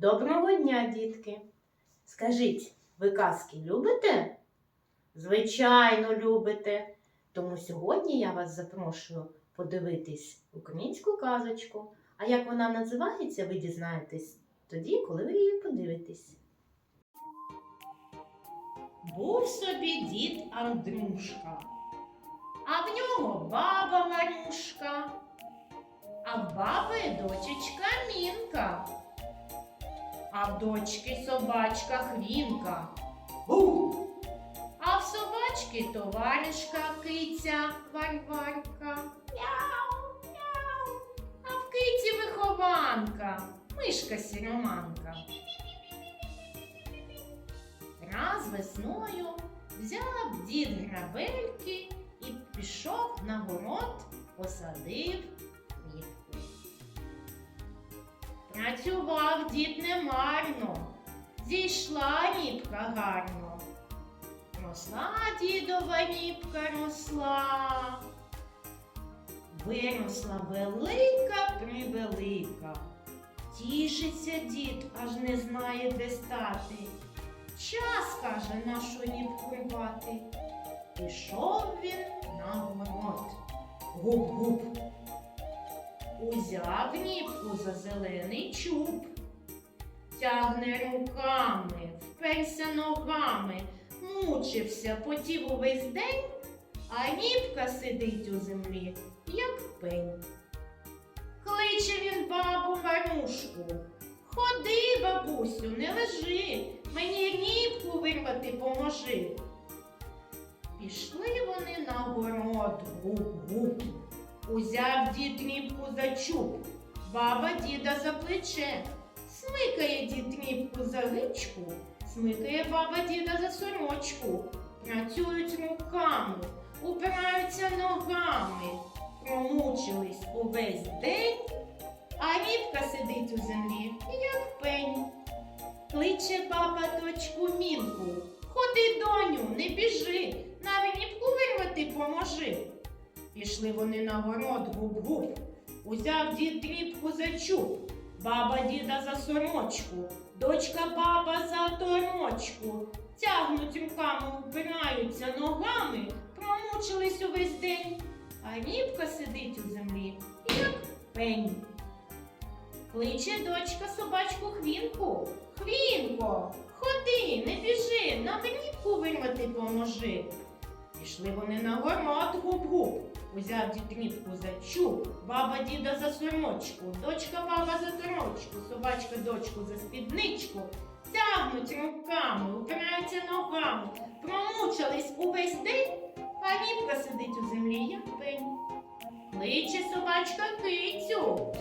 Доброго дня, дітки! Скажіть, ви казки любите? Звичайно, любите. Тому сьогодні я вас запрошую подивитись українську казочку. А як вона називається, ви дізнаєтесь тоді, коли ви її подивитесь. Був собі дід Андрушка, а в нього баба Марюшка, а в баби дочечка Мінка, а в дочки собачка Хвінка, а в собачки товаришка киця Варварка, мяу, мяу, а в киці вихованка, мишка сіроманка. Раз весною взяв дід грабельки і пішов на город, посадив Працював дід немарно, зійшла рібка гарно. Росла дідова рібка росла. Виросла велика превелика. Тішиться дід, аж не знає, де стати. Час, каже, нашу ніпку рвати. Пішов він на город. Гуп-гуп. Узяв ніпку за зелений чуб. Тягне руками, вперся ногами, мучився, потів увесь день, а ніпка сидить у землі, як пень. Кличе він бабу Марушку. Ходи, бабусю, не лежи, мені ніпку вирвати поможи. Пішли вони на город, гуп-гуп. Узяв дід ніпку за чуб, баба діда за плече. Смикає дід ніпку за гичку, смикає баба діда за сорочку. Працюють руками, упираються ногами, промучились увесь день, а рібка сидить у землі, як пень. Кличе баба дочку Мінку. Ходи, доню, не біжи, навіть рібку вирвати поможи. Пішли вони на город гуп-гуп. Узяв дід рібку за чуб, баба діда за сорочку, дочка баба за торочку. Тягнуть руками, упираються ногами, промучились увесь день, а рібка сидить у землі, як пень. Кличе дочка собачку Хвінку. Хвінко, ходи, не біжи, нам рібку вирвати поможи. Пішли вони на город гуп-гуп. Узяв дід за чуб, баба діда за сорочку, дочка баба за торочку, собачка дочку за спідничку. Тягнуть руками, упираються ногами, промучились увесь день, а рібка сидить у землі, як пень. Кличе собачка кицю.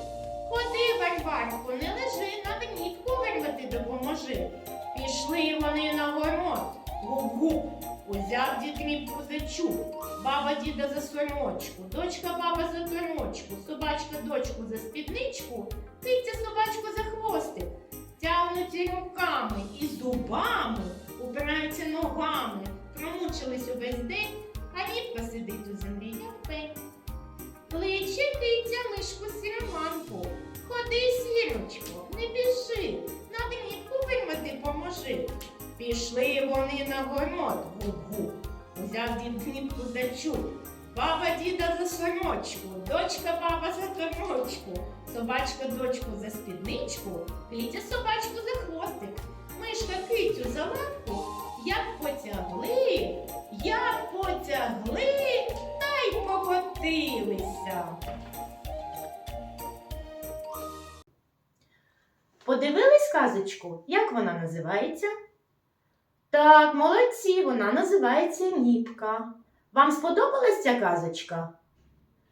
Ходи, Варварко, не лежи, нам нітку вирвати допоможи. Пішли вони на город, гуп-гуп, узяв дід рібку за чуб, баба діда за сорочку, дочка баба за торочку, собачка дочку за спідничку, киця собачку за хвостик. тягнуті руками і зубами, упираються ногами, промучились увесь день, а рібка сидить на город, гуп-гуп. Узяв дід дрібку за чуб. Баба діда за сорочку, дочка баба за торочку, собачка дочку за спідничку, киця собачку за хвостик, мишка кицю за лапку, як потягли, як потягли, та й покотилися. Подивились казочку, як вона називається? Так, молодці, вона називається Ніпка. Вам сподобалась ця казочка?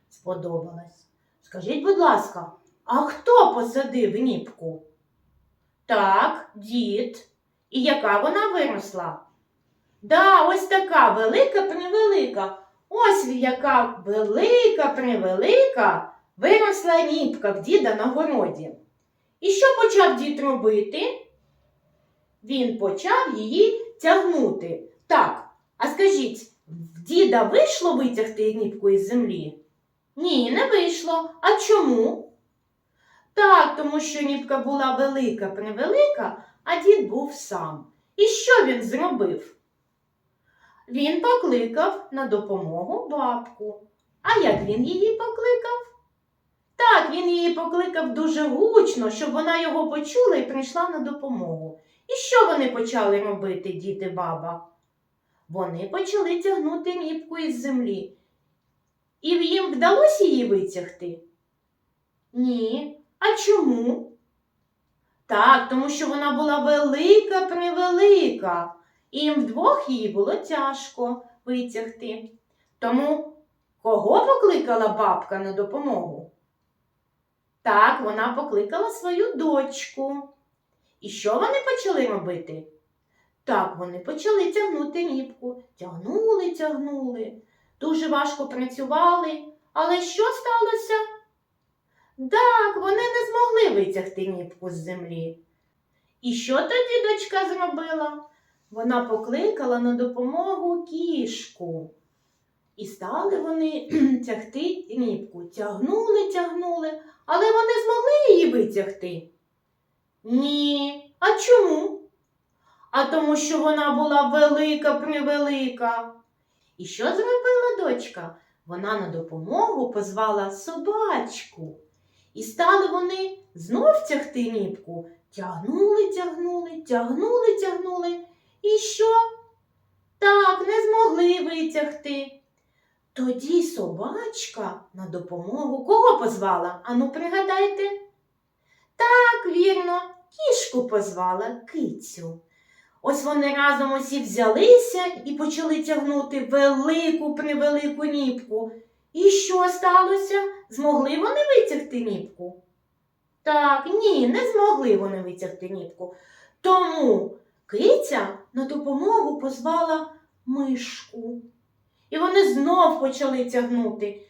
Сподобалась. Скажіть, будь ласка, а хто посадив Ніпку? Так, дід. І яка вона виросла? Да, ось така велика превелика. Ось яка велика превелика виросла ніпка в діда на городі. І що почав дід робити? Він почав її тягнути. Так, а скажіть, в діда вийшло витягти ніпку із землі? Ні, не вийшло. А чому? Так, тому що ніпка була велика превелика, а дід був сам. І що він зробив? Він покликав на допомогу бабку. А як він її покликав? Так, він її покликав дуже гучно, щоб вона його почула і прийшла на допомогу. І що вони почали робити, діти баба? Вони почали тягнути ніпку із землі. І їм вдалося її витягти? Ні. А чому? Так, тому що вона була велика превелика, і їм вдвох її було тяжко витягти. Тому кого покликала бабка на допомогу? Так, вона покликала свою дочку. І що вони почали робити? Так, вони почали тягнути ніпку. Тягнули, тягнули. Дуже важко працювали. Але що сталося? Так, вони не змогли витягти ніпку з землі. І що тоді дочка зробила? Вона покликала на допомогу кішку. І стали вони тягти ніпку. Тягнули, тягнули, але вони змогли її витягти? Ні. А чому? А тому, що вона була велика превелика. І що зробила дочка? Вона на допомогу позвала собачку. І стали вони знов тягти ніпку. Тягнули, тягнули, тягнули, тягнули. І що? Так, не змогли витягти. Тоді собачка на допомогу кого позвала? Ану, пригадайте. Так, вірно, кішку позвала кицю. Ось вони разом усі взялися і почали тягнути велику превелику ніпку. І що сталося? Змогли вони витягти ніпку? Так, ні, не змогли вони витягти ніпку. Тому киця на допомогу позвала мишку. І вони знов почали тягнути.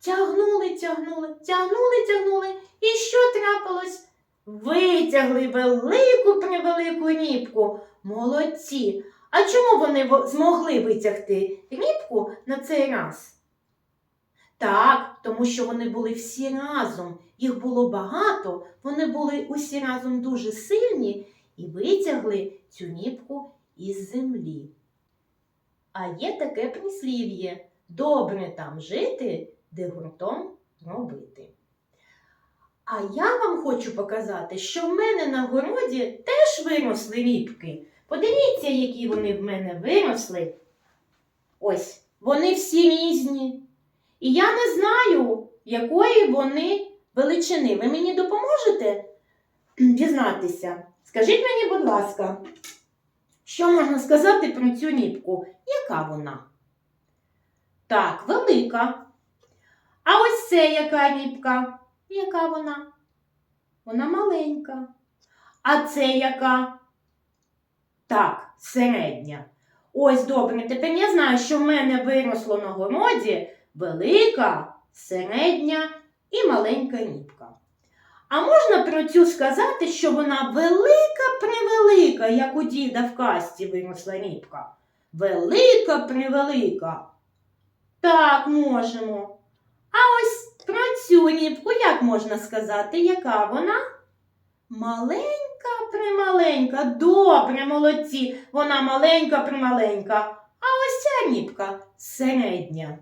Тягнули, тягнули, тягнули, тягнули. І що трапилось? Витягли велику превелику ніпку. Молодці. А чому вони змогли витягти ніпку на цей раз? Так, тому що вони були всі разом, їх було багато, вони були усі разом дуже сильні і витягли цю ніпку із землі. А є таке прислів'є добре там жити, де гуртом робити. А я вам хочу показати, що в мене на городі теж виросли рібки. Подивіться, які вони в мене виросли. Ось, вони всі різні. І я не знаю, якої вони величини. Ви мені допоможете дізнатися? Скажіть мені, будь ласка, що можна сказати про цю ніпку? Яка вона? Так, велика. А ось це яка ніпка? Яка вона? Вона маленька. А це яка? Так, середня. Ось добре, тепер я знаю, що в мене виросло на городі велика, середня і маленька ніпка. А можна про цю сказати, що вона велика превелика, як у діда в касті виросла ніпка. Велика превелика. Так, можемо. А ось цю ніпку як можна сказати, яка вона? Маленька прималенька, добре, молодці. Вона маленька прималенька. А ось ця ніпка середня.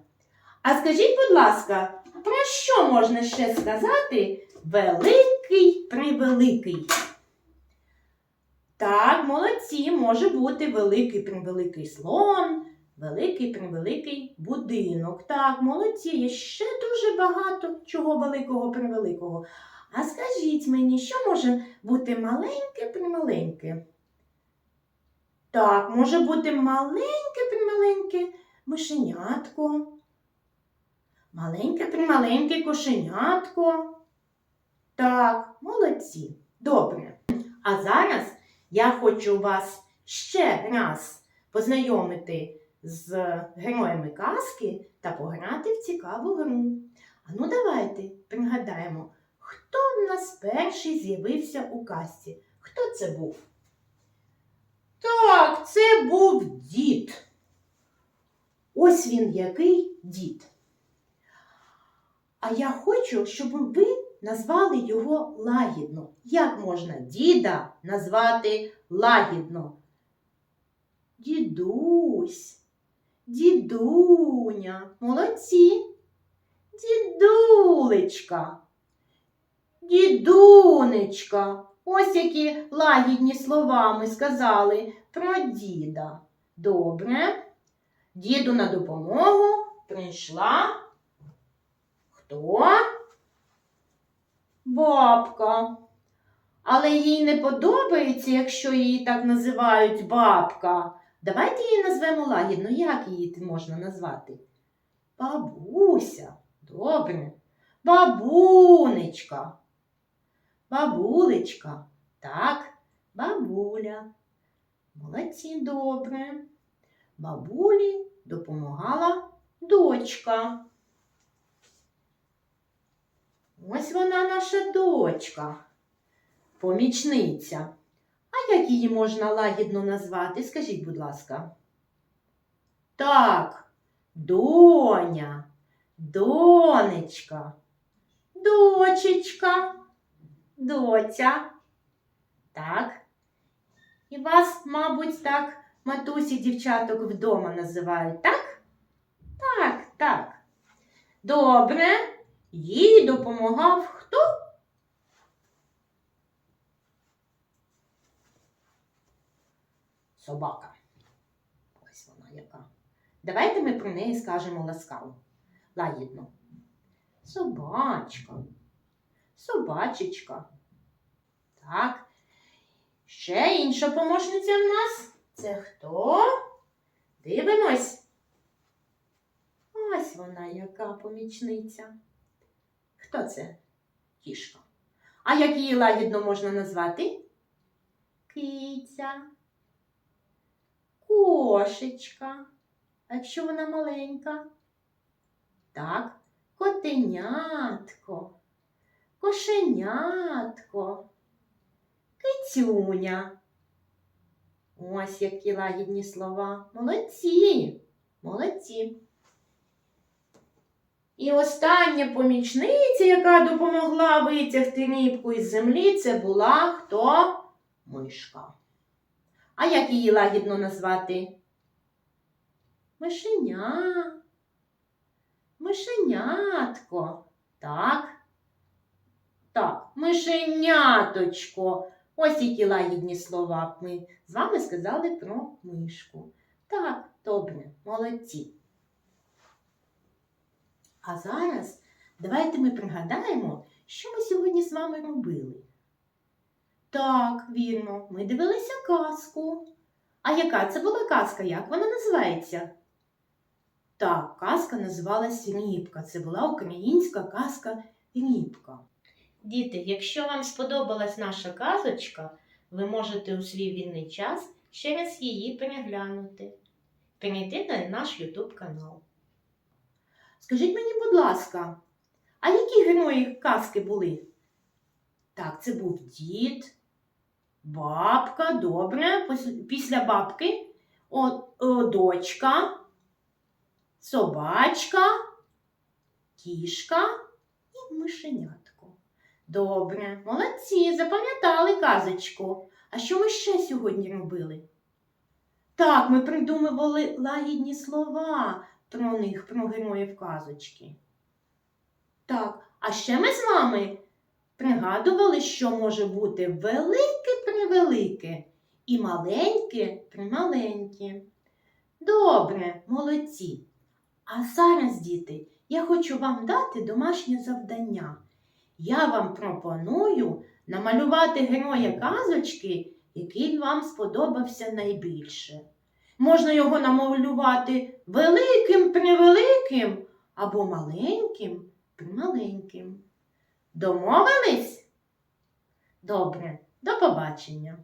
А скажіть, будь ласка, про що можна ще сказати великий превеликий? Так, молодці, може бути великий превеликий слон, великий превеликий будинок. Так, молодці, є ще дуже багато чого великого превеликого. А скажіть мені, що може бути маленьке прималеньке? Так, може бути маленьке прималеньке мишенятко. Маленьке прималеньке кошенятко. Так, молодці. Добре. А зараз я хочу вас ще раз познайомити з героями казки та пограти в цікаву гру. А ну давайте пригадаємо, хто в нас перший з'явився у казці? Хто це був? Так, це був дід. Ось він який дід. А я хочу, щоб ви назвали його лагідно. Як можна діда назвати лагідно? Дідусь, дідуня, молодці, дідулечка, дідунечка. Ось які лагідні слова ми сказали про діда. Добре. Діду на допомогу прийшла. Хто? Бабка. Але їй не подобається, якщо її так називають бабка. Давайте її назвемо лагідно. Як її можна назвати? Бабуся. Добре. Бабунечка. Бабулечка. Так, бабуля. Молодці, добре. Бабулі допомагала дочка. Ось вона наша дочка, помічниця. Як її можна лагідно назвати? Скажіть, будь ласка. Так, доня, донечка, дочечка, доця. Так. І вас, мабуть, так матусі дівчаток вдома називають, так? Так, так. Добре. Їй допомагав хто? Собака. Ось вона яка. Давайте ми про неї скажемо ласкаво. Лагідно. Собачка. Собачечка. Так. Ще інша помощниця в нас. Це хто? Дивимось. Ось вона яка помічниця. Хто це? Кішка. А як її лагідно можна назвати? Киця. Кошечка. А якщо вона маленька? Так, котенятко, кошенятко, кицюня. Ось які лагідні слова. Молодці, молодці. І остання помічниця, яка допомогла витягти рібку із землі, це була хто? Мишка. А як її лагідно назвати? Мишеня. Мишенятко. Так. Так, мишеняточко. Ось які лагідні слова ми з вами сказали про мишку. Так, добре, молодці. А зараз давайте ми пригадаємо, що ми сьогодні з вами робили. Так, вірно, ми дивилися казку. А яка це була казка? Як вона називається? Так, казка називалась Рібка. Це була українська казка Рібка. Діти, якщо вам сподобалась наша казочка, ви можете у свій вільний час ще раз її переглянути. Перейти на наш YouTube канал. Скажіть мені, будь ласка, а які герої казки були? Так, це був дід, бабка, добре. Після бабки о, о, дочка, собачка, кішка і мишенятко. Добре, молодці, запам'ятали казочку. А що ми ще сьогодні робили? Так, ми придумували лагідні слова про них, про героїв казочки. Так, а ще ми з вами пригадували, що може бути велике-превелике і маленьке-прималеньке. Добре, молодці. А зараз, діти, я хочу вам дати домашнє завдання. Я вам пропоную намалювати героя казочки, який вам сподобався найбільше. Можна його намалювати великим превеликим або маленьким прималеньким. Домовились? Добре, до побачення.